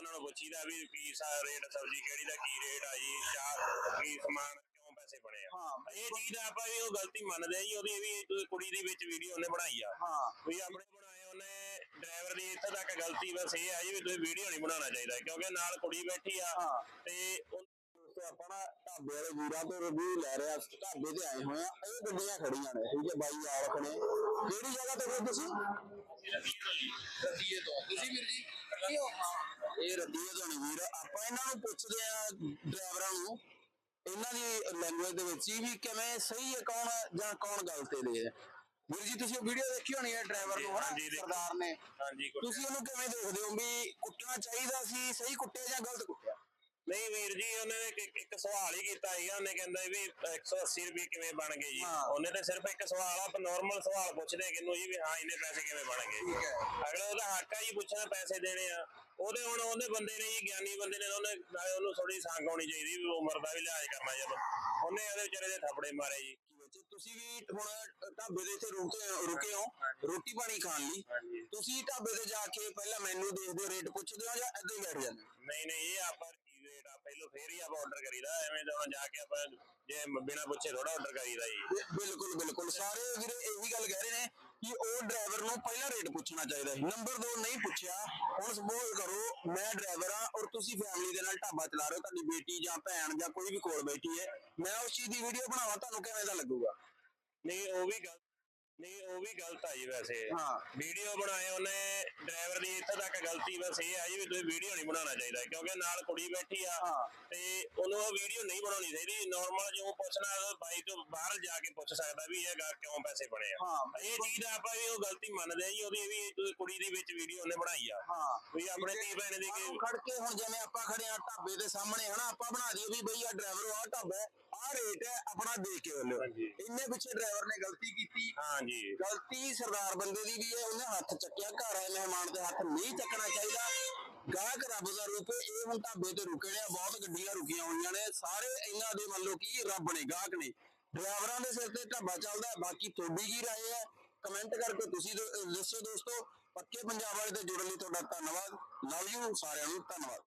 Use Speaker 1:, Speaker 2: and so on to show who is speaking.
Speaker 1: ਉਹਨਾਂ ਨੂੰ ਪੁੱਛੀਦਾ ਵੀ ਕੀ ਸਾ ਰੇਟ ਸਬਜ਼ੀ ਕਿਹੜੀ ਦਾ ਕੀ ਰੇਟ ਆ ਜੀ ਚਾਹ ਕੀ ਸਮਾਨ ਕਿਉਂ ਪੈਸੇ ਬਣੇ ਆ?
Speaker 2: ਹਾਂ
Speaker 1: ਇਹ ਚੀਜ਼ ਦਾ ਆਪਾਂ ਵੀ ਉਹ ਗਲਤੀ ਮੰਨਦੇ ਆ ਜੀ ਉਹਦੀ ਵੀ ਕੁੜੀ ਦੀ ਵਿੱਚ ਵੀਡੀਓ ਉਹਨੇ ਬਣਾਈ ਆ।
Speaker 2: ਹਾਂ।
Speaker 1: ਵੀ ਆਪਣੇ ਬਣਾਏ ਉਹਨੇ ਡਰਾਈਵਰ ਦੀ ਇੱਥੇ ਤੱਕ ਗਲਤੀ ਬਸ ਇਹ ਆ ਜੀ ਵੀ ਤੁਸੀਂ ਵੀਡੀਓ ਨਹੀਂ ਬਣਾਉਣਾ ਚਾਹੀਦਾ ਕਿਉਂਕਿ ਨਾਲ ਕੁੜੀ ਬੈਠੀ ਆ। ਤੇ ਉਹ
Speaker 2: ਦੋਸਤੋ ਆਪਾਂ ਨਾ ਢਾਬੇ ਵਾਲੇ ਵੀਰਾਂ ਤੋਂ ਰਿਵਿਊ ਲੈ ਰਹੇ ਆ ਢਾਬੇ ਤੇ ਆਏ ਹੋਏ ਆ ਇਹ ਗੱਡੀਆਂ ਖੜੀਆਂ ਨੇ ਠੀਕ ਹੈ ਬਾਈ ਆਲਖ ਨੇ। ਕਿਹੜੀ ਜਗ੍ਹਾ ਤੇ ਹੋ ਤੁਸੀਂ? ਰੱਦੀਏ ਤੋਂ ਤੁਸੀਂ ਵੀਰ ਜੀ ਕਿਉਂ ਇਹ ਰੱਦੀਏ ਤੋਂ ਨਹੀਂ ਵੀਰ। ਆਪਾਂ ਇਹਨਾਂ ਨੂੰ ਪੁੱਛਦੇ ਆ ਡਰਾਈਵਰਾਂ ਨੂੰ ਇਹਨਾਂ ਦੀ ਲੈਂਗੁਏਜ ਦੇ ਵਿੱਚ ਹੀ ਵੀ ਕਿਵੇਂ ਸਹੀ ਹੈ ਕੌਣ ਜਾਂ ਕੌਣ ਗਲਤ ਹੈ ਵੀਰ ਜੀ ਤੁਸੀਂ ਵੀਡੀਓ ਦੇਖੀ ਹੋਣੀ ਹੈ ਡਰਾਈਵਰ ਨੂੰ ਹਨਾ। ਸਰਦਾਰ ਨੇ।
Speaker 1: ਹਾਂਜੀ
Speaker 2: ਤੁਸੀਂ ਉਹਨੂੰ ਕਿਵੇਂ ਦੇਖਦੇ ਹੋ ਵੀ ਕੁੱਟਣਾ ਚਾਹੀਦਾ ਸੀ ਸਹੀ ਕੁੱਟਿਆ ਜਾਂ ਗਲਤ ਕੁੱਟਿਆ?
Speaker 1: ਨਹੀਂ ਵੀਰ ਜੀ ਉਹਨੇ ਇੱਕ- ਇੱਕ ਸਵਾਲ ਹੀ ਕੀਤਾ ਸੀਗਾ ਉਹਨੇ ਕਹਿੰਦਾ ਵੀ 180 ਰੁਪਏ ਕਿਵੇਂ ਬਣ ਗਏ ਜੀ।
Speaker 2: ਹਾਂ।
Speaker 1: ਉਹਨੇ ਤੇ ਸਿਰਫ ਇੱਕ ਸਵਾਲ ਆ ਨਾਰਮਲ ਸਵਾਲ ਪੁੱਛਦੇ ਕਿਨੂੰ ਜੀ ਵੀ ਹਾਂ ਇੰਨੇ ਪੈਸੇ ਕਿਵੇਂ ਬਣ ਗਏ
Speaker 2: ਠੀਕ ਹੈ।
Speaker 1: ਅਗਲਾ ਉਹਦਾ ਹੱਕ ਆ ਜੀ ਪੁੱਛਣਾ ਪੈਸੇ ਦੇਣੇ ਆ। ਉਹਦੇ ਹੁਣ ਉਹਦੇ ਬੰਦੇ ਨੇ ਜੀ ਗਿਆਨੀ ਬੰਦੇ ਨੇ ਉਹਨੇ ਨਾਲੇ ਉਹਨੂੰ ਥੋੜੀ ਸੰਗ ਹੋਣੀ ਚਾਹੀਦੀ ਵੀ ਉਮਰ ਦਾ ਵੀ ਲਿਹਾਜ਼ ਕਰਨਾ ਜਦੋਂ ਉਹਨੇ ਉਹਦੇ ਵਿਚਾਰੇ ਦੇ ਥੱਪੜੇ ਮਾਰੇ ਜੀ।
Speaker 2: ਵਿੱਚ ਤੁਸੀਂ ਵੀ ਹੁਣ ਢਾਬੇ ਦੇ ਇੱਥੇ ਰੁਕੇ ਰੁਕੇ ਹੋ ਰੋਟੀ ਪਾਣੀ ਖਾਣ ਲਈ।
Speaker 1: ਹਾਂਜੀ।
Speaker 2: ਤੁਸੀਂ ਢਾਬੇ ਤੇ ਜਾ ਕੇ ਪਹਿਲਾਂ ਮੈਨੂ ਦੇਖਦੇ ਹੋ ਰੇਟ ਪੁੱਛਦੇ ਹੋ ਜਾਂ ਏਦਾਂ ਹੀ ਬੈਠ ਜਾਂਦੇ ਹੋ?
Speaker 1: ਨਹੀਂ ਨਹੀਂ ਇਹ ਆਪਾਂ ਰੇਟ ਆ ਪਹਿਲਾਂ ਫੇਰ ਹੀ ਆਪਾਂ ਆਰਡਰ ਕਰੀਦਾ ਐਵੇਂ ਤਾਂ ਜਾ ਕੇ ਆਪਾਂ ਜੇ ਬਿਨਾ ਪੁੱਛੇ ਥੋੜਾ ਆਰਡਰ ਕਰੀਦਾ ਜੀ।
Speaker 2: ਬਿਲਕੁਲ ਬਿਲਕੁਲ। ਸਾਰੇ ਵੀਰੇ ਇਹੀ ਗੱਲ ਕਹਿ ਰਹੇ ਨੇ ਕਿ ਉਹ ਡਰਾਈਵਰ ਨੂੰ ਪਹਿਲਾਂ ਰੇਟ ਪੁੱਛਣਾ ਚਾਹੀਦਾ ਸੀ। ਨੰਬਰ 2 ਨਹੀਂ ਪੁੱਛਿਆ। ਹੁਣ ਸਪੋਜ਼ ਕਰੋ ਮੈਂ ਡਰਾਈਵਰ ਆ ਔਰ ਤੁਸੀਂ ਫੈਮਿਲੀ ਦੇ ਨਾਲ ਢਾਬਾ ਚਲਾ ਰਹੇ ਹੋ ਤੁਹਾਡੀ ਬੇਟੀ ਜਾਂ ਭੈਣ ਜਾਂ ਕੋਈ ਵੀ ਕੋਲ ਬੈਠੀ ਹੈ ਮੈਂ ਉਸ ਚੀਜ਼ ਦੀ ਵੀਡੀਓ ਬਣਾਵਾਂ ਤੁਹਾਨੂੰ ਕਿਵੇਂ ਦਾ ਲੱਗੂਗਾ?
Speaker 1: ਨਹੀਂ ਉਹ ਵੀ ਗਲਤ ਨਹੀਂ ਉਹ ਵੀ ਗਲਤ ਆ ਜੀ ਵੈਸੇ
Speaker 2: ਹਾਂ।
Speaker 1: ਵੀਡੀਓ ਬਣਾਏ ਉਹਨੇ ਡਰਾਈਵਰ ਦੀ ਇੱਥੇ ਤੱਕ ਗਲਤੀ ਬਸ ਇਹ ਆ ਜੀ ਵੀ ਤੁਸੀਂ ਵੀਡੀਓ ਨਹੀਂ ਬਣਾਉਣਾ ਚਾਹੀਦਾ ਕਿਉਂਕਿ ਨਾਲ ਕੁੜੀ ਬੈਠੀ ਆ। ਤੇ ਉਹਨੂੰ ਉਹ ਵੀਡੀਓ ਨਹੀਂ ਬਣਾਉਣੀ ਚਾਹੀਦੀ ਨਾਰਮਲ ਜੋ ਪੁੱਛਣਾ ਬਾਈ ਤੋਂ ਬਾਹਰ ਜਾ ਕੇ ਪੁੱਛ ਸਕਦਾ ਵੀ ਇਹ ਗਾ ਕਿਉਂ ਪੈਸੇ ਬਣੇ ਆ
Speaker 2: ਹਾਂ।
Speaker 1: ਇਹ ਚੀਜ਼ ਦਾ ਆਪਾਂ ਵੀ ਉਹ ਗਲਤੀ ਮੰਨਦੇ ਆ ਜੀ ਉਹਦੀ ਵੀ ਕੁੜੀ ਦੀ ਵਿੱਚ ਵੀਡੀਓ ਉਹਨੇ ਬਣਾਈ ਆ
Speaker 2: ਹਾਂ
Speaker 1: ਵੀ ਆਪਣੇ ਧੀ ਭੈਣ ਦੀ
Speaker 2: ਖੜ ਕੇ ਹੁਣ ਜਿਵੇਂ ਆਪਾਂ ਖੜੇ ਆ ਢਾਬੇ ਦੇ ਸਾਹਮਣੇ ਹਨਾ ਆਪਾਂ ਬਣਾ ਦਈਏ ਵੀ ਬਈ ਆ ਡਰਾਈਵਰ ਆ ਢਾਬਾ ਆ ਰੇਟ ਹੈ ਆਪਣਾ ਦੇਖ ਕੇ ਵੱਲਿਓ
Speaker 1: ਹਾਂਜੀ।
Speaker 2: ਇੰਨੇ ਪਿੱਛੇ ਡਰਾਈਵਰ ਨੇ ਗਲਤੀ ਕੀਤੀ।
Speaker 1: ਹਾਂਜੀ।
Speaker 2: ਗਲਤੀ ਸਰਦਾਰ ਬੰਦੇ ਦੀ ਵੀ ਹੈ ਉਹਨੇ ਹੱਥ ਚੱਕਿਆ। ਘਰ ਆਏ ਮਹਿਮਾਨ ਦੇ ਹੱਥ ਨਹੀਂ ਚੱਕਣਾ ਚਾਹੀਦਾ। ਗਾਹਕ ਰੱਬ ਦਾ ਰੂਪ ਹੈ। ਇਹ ਹੁਣ ਢਾਬੇ ਤੇ ਰੁਕੇ ਨੇ ਬਹੁਤ ਗੱਡੀਆਂ ਰੁਕੀਆਂ ਹੋਈਆਂ ਨੇ। ਸਾਰੇ ਇਹਨਾਂ ਦੇ ਮੰਨ ਲਓ ਕਿ ਰੱਬ ਨੇ ਗਾਹਕ ਨੇ। ਡਰਾਈਵਰਾਂ ਦੇ ਸਿਰ ਤੇ ਢਾਬਾ ਚੱਲਦਾ ਹੈ। ਬਾਕੀ ਤੁਹਾਡੀ ਕੀ ਰਾਏ ਹੈ? ਕਮੈਂਟ ਕਰਕੇ ਤੁਸੀਂ ਦ- ਦੱਸਿਓ ਦੋਸਤੋ। ਪੱਕੇ ਪੰਜਾਬ ਵਾਲੇ ਤੇ ਜੁੜਨ ਲਈ ਤੁਹਾਡਾ ਧੰਨਵਾਦ। ਲਵ ਯੂ ਸਾਰਿਆਂ ਨੂੰ। ਧੰਨਵਾਦ।